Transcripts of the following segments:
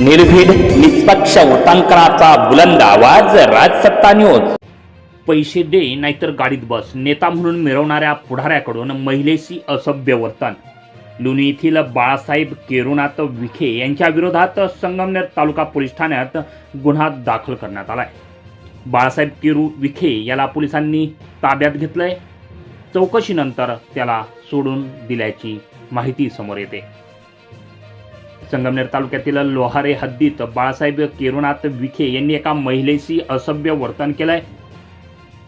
निर्भीड निष्पक्ष उटांकनाचा बुलंद आवाज राजसत्ता न्यूज. पैसे दे नाहीतर गाडीत बस. नेता म्हणून मिरवणाऱ्या पुढाऱ्याकडून महिलेशी असभ्य वर्तन. लोणी येथील बाळासाहेब केरुनाथ विखे यांच्या विरोधात संगमनेर तालुका पोलीस ठाण्यात गुन्हा दाखल करण्यात आलाय. बाळासाहेब केरू विखे याला पोलिसांनी ताब्यात घेतलंय. चौकशीनंतर त्याला सोडून दिल्याची माहिती समोर येते. संगमनेर तालुक्यातील लोहारे हद्दीत बाळासाहेब केरुनाथ विखे यांनी एका महिलेशी असभ्य वर्तन केलंय.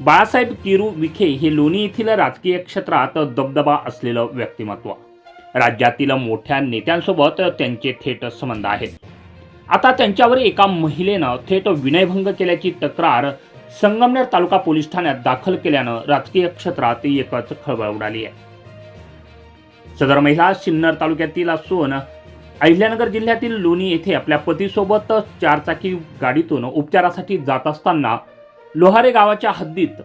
बाळासाहेब किरू विखे हे लोणी येथील राजकीय क्षेत्रात दबदबा असलेलं व्यक्तिमत्व. राज्यातील मोठ्या नेत्यांसोबत त्यांचे थेट संबंध आहेत. आता त्यांच्यावर एका महिलेनं थेट विनयभंग केल्याची तक्रार संगमनेर तालुका पोलीस ठाण्यात दाखल केल्यानं राजकीय क्षेत्रात एकच खळबळ उडाली आहे. सदर महिला सिन्नर तालुक्यातील असून अहिल्यानगर जिल्ह्यातील लोणी येथे आपल्या पतीसोबत चारचाकी गाडीतून उपचारासाठी जात असताना लोहारे गावाच्या हद्दीत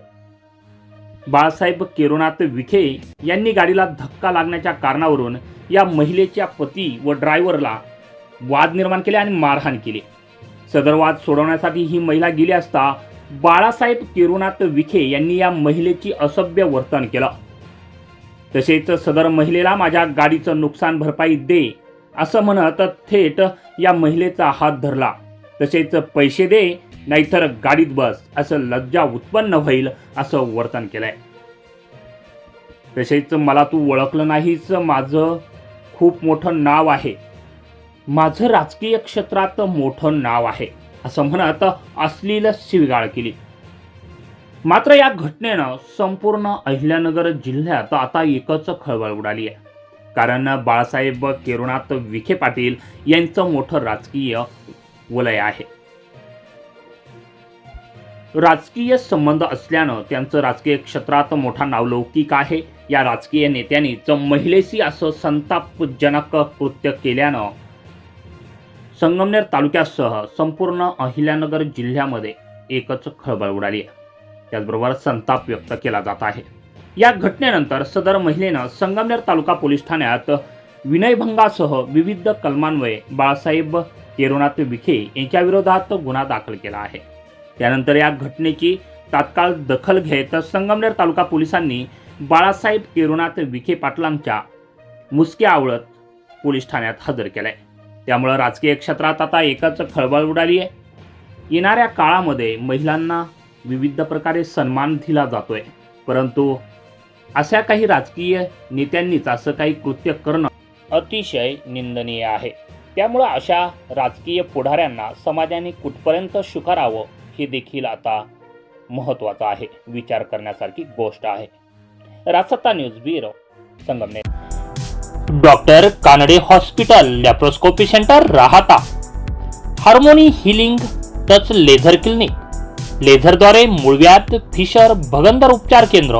बाळासाहेब केरुनाथ विखे यांनी गाडीला धक्का लागण्याच्या कारणावरून या महिलेच्या पती व ड्रायव्हरला वाद निर्माण केले आणि मारहाण केली. सदर वाद सोडवण्यासाठी ही महिला गेली असता बाळासाहेब केरुनाथ विखे यांनी या महिलेची असभ्य वर्तन केलं. तसेच सदर महिलेला माझ्या गाडीचं नुकसान भरपाई दे असं म्हणत थेट या महिलेचा हात धरला. तसेच पैसे दे नाहीतर गाडीत बस असं लज्जा उत्पन्न होईल असं वर्तन केलंय. तसेच मला तू ओळखलं नाहीस माझं खूप मोठं नाव आहे. माझं राजकीय क्षेत्रात मोठं नाव आहे असं म्हणत अश्लील शिवगाळ केली. मात्र या घटनेनं संपूर्ण अहिल्यानगर जिल्ह्यात आता एकच खळबळ उडाली आहे. कारण बाळासाहेब केरुनाथ विखे पाटील यांचं मोठं राजकीय वलय आहे. राजकीय संबंध असल्यानं त्यांचं राजकीय क्षेत्रात मोठा नावलौकिक आहे. या राजकीय नेत्यांनीच महिलेशी असं संतापजनक कृत्य केल्यानं संगमनेर तालुक्यासह संपूर्ण अहिल्यानगर जिल्ह्यामध्ये एकच खळबळ उडाली आहे. त्याचबरोबर संताप व्यक्त केला जात आहे. या घटनेनंतर सदर महिलेनं संगमनेर तालुका पोलीस ठाण्यात विनयभंगासह विविध कलमान्वये बाळासाहेब केरुनाथ विखे यांच्याविरोधात गुन्हा दाखल केला आहे. त्यानंतर या घटनेची तात्काळ दखल घेत संगमनेर तालुका पोलिसांनी बाळासाहेब केरुनाथ विखे पाटलांच्या मुसक्या आवळत पोलीस ठाण्यात हजर केलंय. त्यामुळं राजकीय क्षेत्रात आता एकच खळबळ उडाली आहे. येणाऱ्या काळामध्ये महिलांना विविध प्रकारे सन्मान दिला जातोय. परंतु अशा काही राजकीय नेत्यांनीच असं काही कृत्य करणं अतिशय निंदनीय आहे. त्यामुळं अशा राजकीय पुढाऱ्यांना समाजाने कुठपर्यंत स्वीकारावं हे देखील आता महत्त्वाचं आहे विचार करण्यासारखी गोष्ट आहे. रासत्ता news bureau Sangamner. Doctor Kanade hospital laparoscopy centre Rahata. Harmony healing touch laser clinic. लेझरद्वारे मुळव्यात फिशर भगंदर उपचार केंद्र.